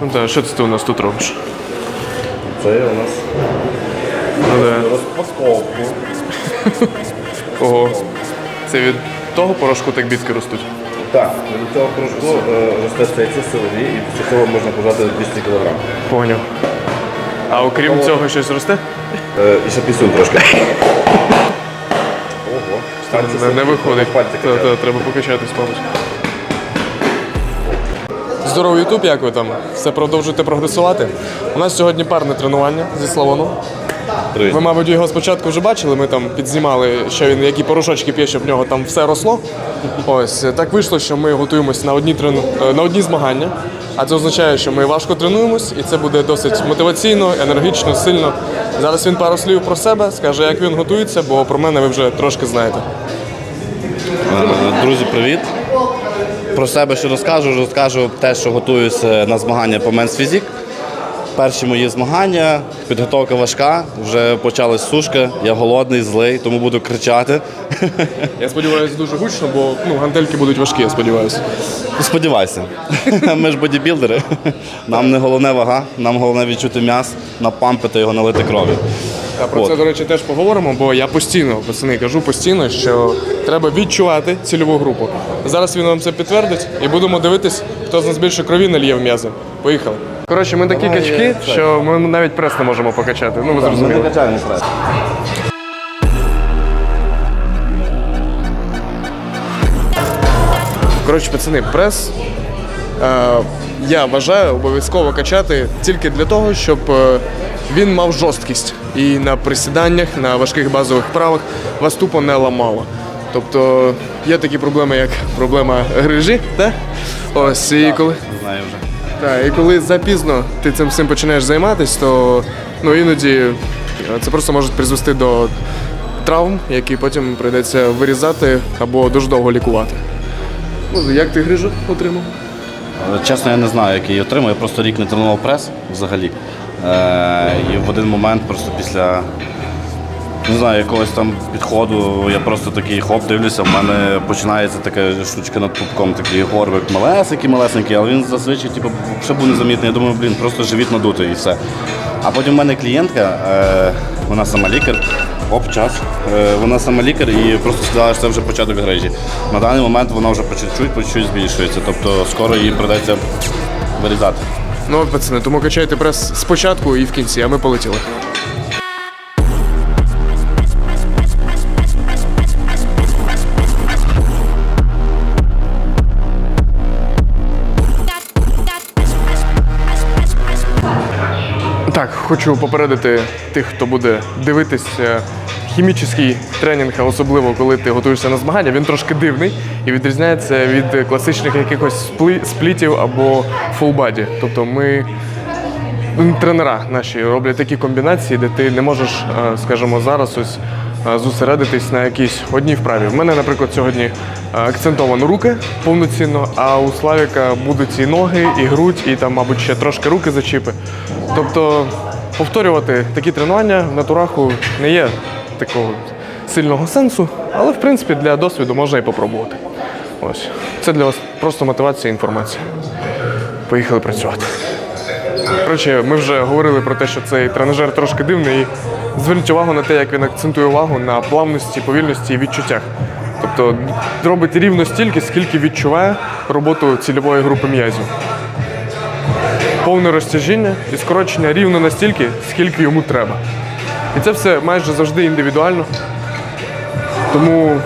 Ну так, що це ти у нас тут робиш? Це у нас Ну, да. розпаковку. Ого. Це від того порошку так бітки ростуть. Так, від цього порошку е, росте стається силові і після цього можна пожати 200 кг. Поняв. А окрім цього щось росте? Е, і ще пісюн трошки. Ого. Пальці Не, не виходить. Пальці Та, треба покачатись, мабуть. Здорово, Ютуб, як ви там? Все продовжуєте прогресувати. У нас сьогодні парне тренування зі Славоном. Привіт. Ви, мабуть, його спочатку вже бачили. Ми там підзнімали, що він які порошочки п'є, щоб в нього там все росло. Ось так вийшло, що ми готуємося на одні трену... е, на одні змагання. А це означає, що ми важко тренуємось, і це буде досить мотиваційно, енергічно, сильно. Зараз він пару слів про себе скаже, як він готується, бо про мене ви вже трошки знаєте. Е, Друзі, привіт. Про себе що розкажу, розкажу те, що готуюся на змагання по Men's Physique. Перші мої змагання, підготовка важка, вже почалась сушка, я голодний, злий, тому буду кричати. Я сподіваюся, дуже гучно, бо ну, гантельки будуть важкі, я сподіваюся. Сподівайся. Ми ж бодібілдери. Нам не головне вага, нам головне відчути м'яс, напампити його, налити крові. Та про От. це, до речі, теж поговоримо, бо я постійно, пацани, кажу постійно, що треба відчувати цільову групу. Зараз він вам це підтвердить і будемо дивитись, хто з нас більше крові нальє в м'язи. Поїхали. Коротше, ми такі Давай, качки, я що ми навіть прес не можемо покачати. Ну, ви зрозуміли. качаємо прес. Коротше, пацани, прес е, я вважаю обов'язково качати тільки для того, щоб е, він мав жорсткість. І на присіданнях, на важких базових вправах вас тупо не ламало. Тобто є такі проблеми, як проблема грижі, так? Ось, і коли, Знаю вже. так, і коли запізно ти цим всім починаєш займатися, то ну, іноді е, це просто може призвести до травм, які потім прийдеться вирізати або дуже довго лікувати. Ну, як ти грижу отримав? Чесно, я не знаю, який її отримав. Я просто рік не тренував прес взагалі. Е, і в один момент, просто після не знаю, якогось там підходу, я просто такий хоп, дивлюся, в мене починається така штучка над пупком, такий горбик малесенький, малесенький, але він зазвичай типу, ще був незамітний. Я думаю, блін, просто живіт надутий і все. А потім в мене клієнтка, е, вона сама лікар. Оп, час. Е, вона сама лікар і просто сказала, що це вже початок грижі. На даний момент вона вже по чуть-чуть, по чуть збільшується. Тобто скоро її придеться вирізати. Ну, от, пацани, тому качайте прес спочатку і в кінці, а ми полетіли. Так, хочу попередити тих, хто буде дивитися хімічний тренінг, особливо коли ти готуєшся на змагання, він трошки дивний і відрізняється від класичних якихось сплітів або фулбаді. Тобто ми тренера наші роблять такі комбінації, де ти не можеш, е, скажімо, зараз ось е, зосередитись на якійсь одній вправі. В мене, наприклад, сьогодні е, акцентовано руки повноцінно, а у Славіка будуть і ноги, і грудь, і там, мабуть, ще трошки руки зачіпи. Тобто повторювати такі тренування в натураху не є такого сильного сенсу, але в принципі для досвіду можна і попробувати. Ось. Це для вас просто мотивація і інформація. Поїхали працювати. Коротше, ми вже говорили про те, що цей тренажер трошки дивний. І зверніть увагу на те, як він акцентує увагу на плавності, повільності і відчуттях. Тобто робить рівно стільки, скільки відчуває роботу цільової групи м'язів. Повне розтяжіння і скорочення рівно настільки, скільки йому треба. І це все майже завжди індивідуально. Тому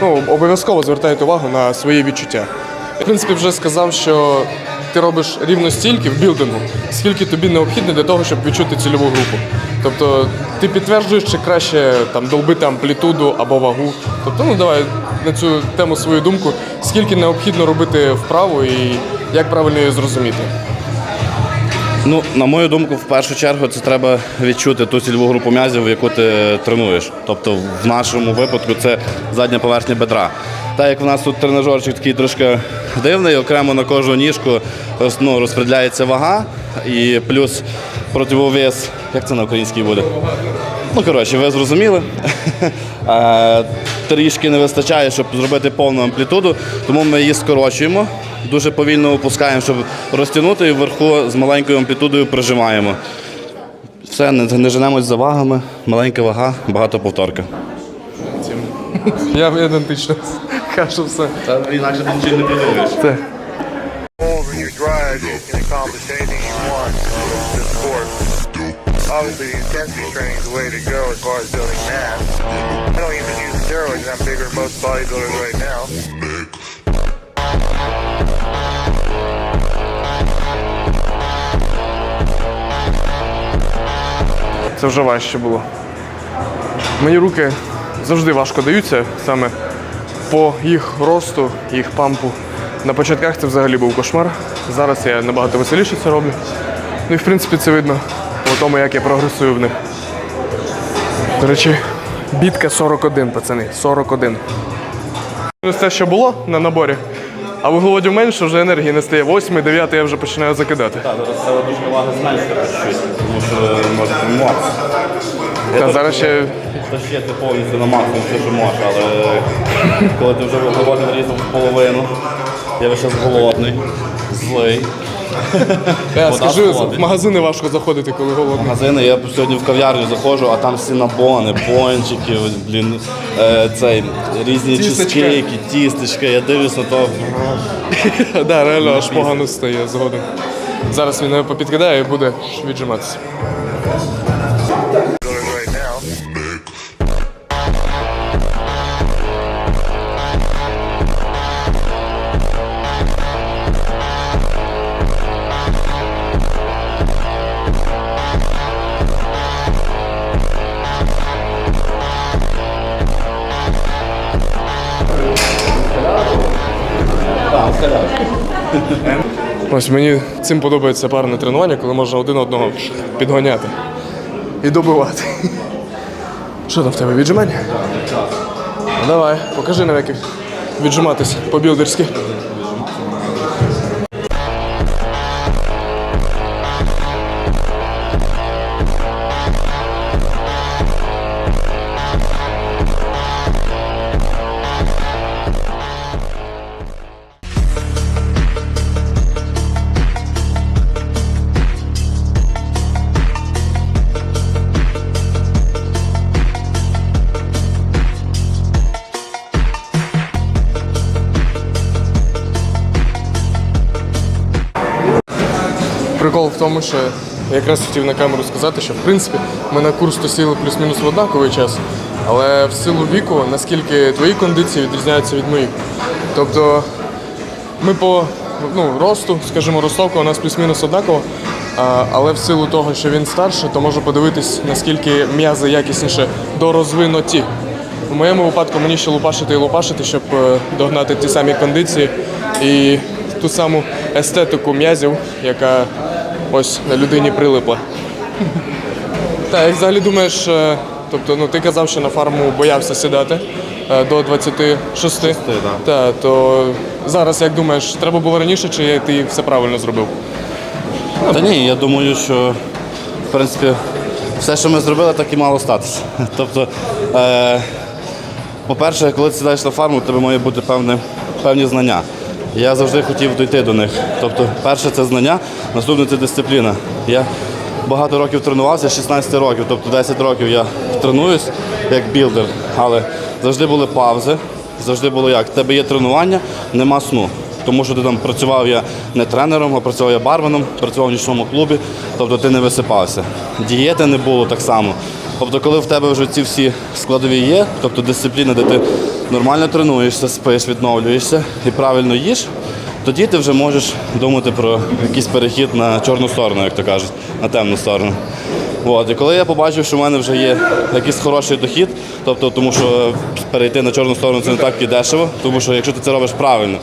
ну, обов'язково звертайте увагу на свої відчуття. В принципі, вже сказав, що ти робиш рівно стільки в білдингу, скільки тобі необхідно для того, щоб відчути цільову групу. Тобто ти підтверджуєш, чи краще там долбити амплітуду або вагу. Тобто, ну давай на цю тему свою думку, скільки необхідно робити вправу і як правильно її зрозуміти. Ну, на мою думку, в першу чергу це треба відчути ту цільову групу м'язів, яку ти тренуєш. Тобто, в нашому випадку це задня поверхня бедра. Так як в нас тут тренажерчик такий трошки дивний, окремо на кожну ніжку ну, розподіляється вага і плюс противовес, як це на українській буде? Ну, коротше, ви зрозуміли. Трішки не вистачає, щоб зробити повну амплітуду, тому ми її скорочуємо, дуже повільно опускаємо, щоб розтягнути і вверху з маленькою амплітудою прижимаємо. Все, не, не женемось за вагами, маленька вага, багато повторка. Я ідентично кажу все. Та інакше ти нічого не придумаєш. Obviously, the intensity training is the way to go as far as building mass. I don't even use steroids, I'm bigger than most bodybuilders right now. Це вже важче було. Мені руки завжди важко даються саме по їх росту, їх пампу. На початках це взагалі був кошмар. Зараз я набагато веселіше це роблю. Ну і в принципі це видно по тому, як я прогресую в них. До речі, бітка 41, пацани. 41. Ось те, що було на наборі, а вуглеводів менше, вже енергії не стає. 8, 9 я вже починаю закидати. Так, зараз треба дуже ваги зменшити чуть, тому що може тримуватися. Та зараз ще Та ще ти повністю на максимум все, що можеш, але коли ти вже вуглеводи врізав в половину, я весь час голодний, злий. Я Вода скажу, сходить. в магазини важко заходити, коли голодний. Магазини, я сьогодні в кав'ярню заходжу, а там сінабони, пончики, блін, е, цей, різні Тістечка. чизкейки, тістечка. Я дивлюсь на то. Да, реально аж погано стає згодом. Зараз він його попідкидає і буде віджиматися. Ось мені цим подобається парне тренування, коли можна один одного підганяти і добивати. Що там в тебе віджимання? Ну, Давай, покажи нам, як віджиматись по-білдерськи. Прикол в тому, що я якраз хотів на камеру сказати, що в принципі ми на курс то сіли плюс-мінус в однаковий час, але в силу віку, наскільки твої кондиції відрізняються від моїх. Тобто ми по ну, росту, скажімо, ростовка у нас плюс-мінус однаково, але в силу того, що він старший, то можу подивитись, наскільки м'язи якісніше дорозвинуті. В моєму випадку мені ще лупашити і лупашити, щоб е, догнати ті самі кондиції і ту саму естетику м'язів, яка ось на людині прилипла. Так, як взагалі думаєш, е, тобто, ну ти казав, що на фарму боявся сідати е, до 26. да. Так, то зараз як думаєш, треба було раніше, чи ти все правильно зробив? Та ні, я думаю, що в принципі все, що ми зробили, так і мало статися. Тобто, е, по-перше, коли ти сідаєш на фарму, у тебе має бути певне, певні знання. Я завжди хотів дійти до них. Тобто, перше це знання, наступне це дисципліна. Я багато років тренувався, 16 років, тобто 10 років я тренуюсь як білдер, але завжди були паузи, завжди було як. В тебе є тренування, нема сну. Тому що ти там працював я не тренером, а працював я барменом, працював в нічному клубі, тобто ти не висипався. Дієти не було так само. Тобто, коли в тебе вже ці всі складові є, тобто дисципліна, де ти нормально тренуєшся, спиш, відновлюєшся і правильно їш, тоді ти вже можеш думати про якийсь перехід на чорну сторону, як то кажуть, на темну сторону. От, і коли я побачив, що в мене вже є якийсь хороший дохід, тобто, тому що перейти на чорну сторону це не так і дешево, тому що якщо ти це робиш правильно.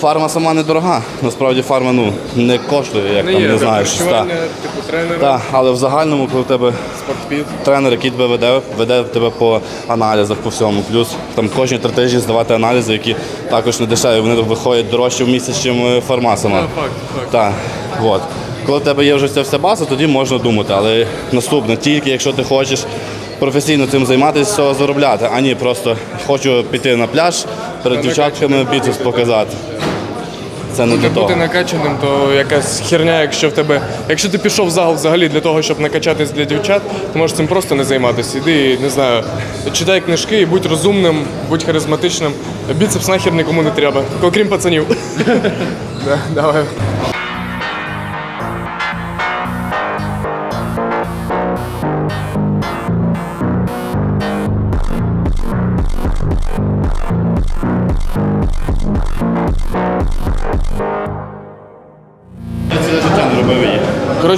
Фарма сама недорога. Насправді фарма ну, не коштує, як там не знаєш. та. типу тренера, Так, але в загальному, коли в тебе спортпід. тренер, який тебе веде, веде тебе по аналізах по всьому. Плюс там кожні три тижні здавати аналізи, які також не дешеві, вони виходять дорожче в місяць, ніж фарма сама. факт, факт. Так, от. Коли в тебе є вже ця вся база, тоді можна думати. Але наступне, тільки якщо ти хочеш професійно цим займатися, цього заробляти, а ні, просто хочу піти на пляж перед дівчатками біцепс показати. Це не для того. Бути накачаним, то якась херня, якщо в тебе. Якщо ти пішов в зал взагалі для того, щоб накачатись для дівчат, ти можеш цим просто не займатися. Іди, не знаю, читай книжки і будь розумним, будь харизматичним. Біцепс нахер нікому не треба, окрім пацанів. Давай.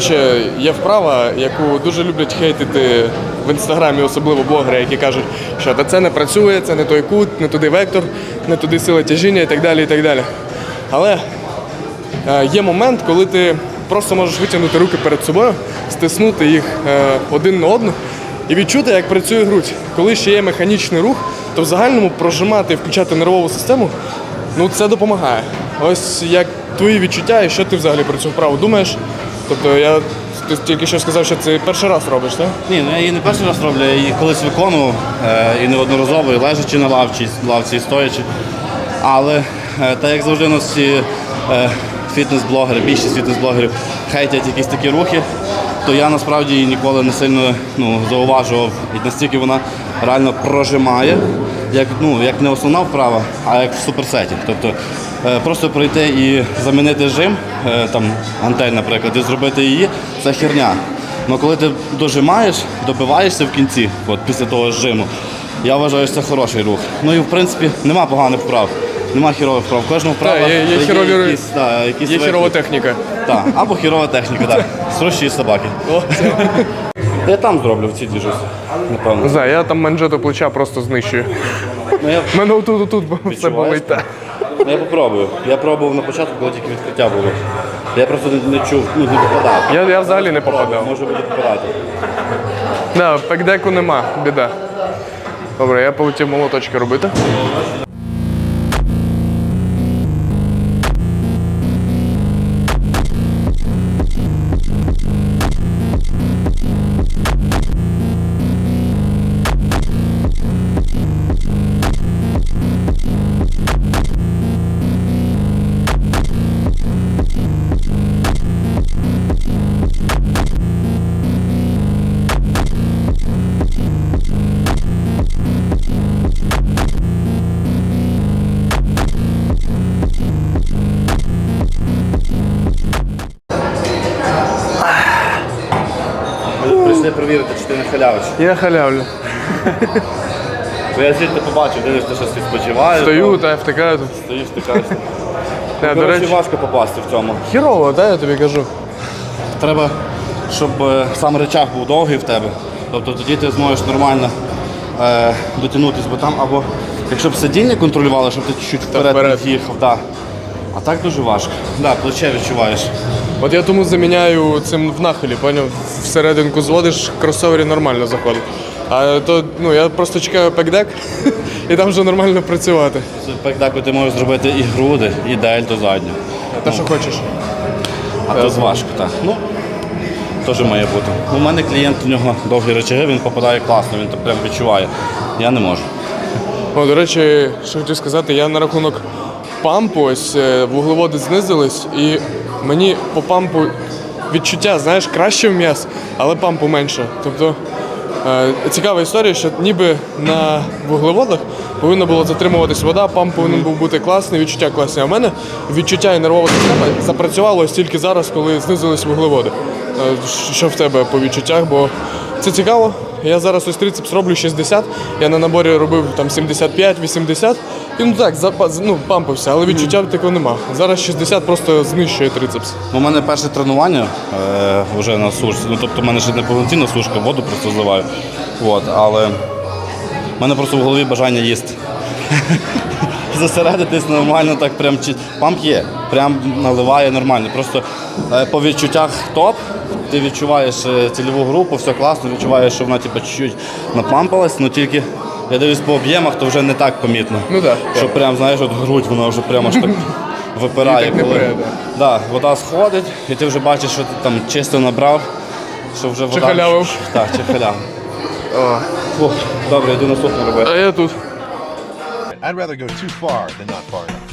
Коротше, є вправа, яку дуже люблять хейтити в інстаграмі, особливо блогери, які кажуть, що та це не працює, це не той кут, не туди вектор, не туди сила тяжіння і так далі. і так далі. Але е, є момент, коли ти просто можеш витягнути руки перед собою, стиснути їх е, один на одну і відчути, як працює грудь. Коли ще є механічний рух, то в загальному прожимати і включати нервову систему, ну це допомагає. Ось як твої відчуття і що ти взагалі про цю вправу думаєш? Тобто я ти тільки що сказав, що це перший раз робиш, так? Ні, ну я її не перший раз роблю, я її колись виконував е, і неодноразово, і лежачи на лавці, лавці і стоячи. Але е, так як завжди у нас всі е, фітнес-блогери, більшість фітнес-блогерів хейтять якісь такі рухи, то я насправді її ніколи не сильно ну, зауважував. І настільки вона реально прожимає, як, ну, як не основна вправа, а як в суперсеті. Тобто е, просто пройти і замінити жим, е, там гантель, наприклад, і зробити її, це херня. Ну коли ти дожимаєш, добиваєшся в кінці, от після того жиму, я вважаю, що це хороший рух. Ну і в принципі нема поганих вправ. Нема хірових вправ. Кожного вправа є- є хірові ру- якісь, да, якісь Є хірова техніка. Так, або хірова техніка, так. Срощі собаки. О, це... Я там зроблю в цій двіжусі, Не напевно. знаю, я там манжету плеча просто знищую. Ну я, мене отут, отут все болить. та. ну, я попробую. Я пробував на початку, коли тільки відкриття було. Я просто не, не чув, ну не попадав. Я, я взагалі не попадав. Може буде попадати. Да, пекдеку нема, біда. Добре, я полетів молоточки робити. Ти не халявиш. Я халявлю. Бо я звідти побачив, дивишся, що відпочиваєш. Стою та я втикаю. тут. Стоїш, тикаєшся. Да, до Коротше, речі, важко попасти в цьому. хірово, так, я тобі кажу. Треба, щоб е, сам речах був довгий в тебе. Тобто тоді ти зможеш нормально е, дотягнутися, бо там або якщо б сидіння контролювало, щоб ти чуть-чуть вперед, вперед. не їхав. Да. А так дуже важко. Да, плече відчуваєш. От я тому заміняю цим в нахилі, поняв? Всерединку зводиш, кросовері нормально заходить. А то ну, я просто чекаю пекдек і там вже нормально працювати. З пекдаку ти можеш зробити і груди, і дельту задню. Те, що хочеш. А то важко, так. Ну, теж має бути. У мене клієнт, у нього довгі речаги, він попадає класно, він так прям відчуває. Я не можу. О, до речі, що хотів сказати, я на рахунок пампу, ось е, вуглеводи знизились, і мені по пампу відчуття, знаєш, краще в м'яс, але пампу менше. Тобто е, цікава історія, що ніби на вуглеводах повинна була затримуватись вода, памп повинен був бути класний, відчуття класні. А в мене відчуття і нервова система запрацювало ось тільки зараз, коли знизились вуглеводи. Е, Що в тебе по відчуттях? Бо це цікаво. Я зараз ось трицепс роблю 60, я на наборі робив там 75-80. Ну так, запас, ну, пампився, але відчуття такого нема. Зараз 60 просто знищує трицепс. У мене перше тренування е, вже на сушці. Ну, тобто, в мене ще не повноцінна сушка, воду просто зливаю. От, але в мене просто в голові бажання їсти. Зосередитись нормально, так прям чи- памп є, прям наливає нормально. Просто е, по відчуттях топ. Ти відчуваєш е, цільову групу, все класно, відчуваєш, що вона типу, чуть-чуть напампалась, але тільки я дивлюсь по об'ємах, то вже не так помітно. Ну так, Що прям, знаєш, от грудь, вона вже прямо ж так випирає. Так не коли- пре, Да, вода сходить, і ти вже бачиш, що ти там чисто набрав, що вже вода. халявив. Так, чи халявив. О, Фух, добре, йду наступну робити. а я тут. I'd rather go too far than not far enough.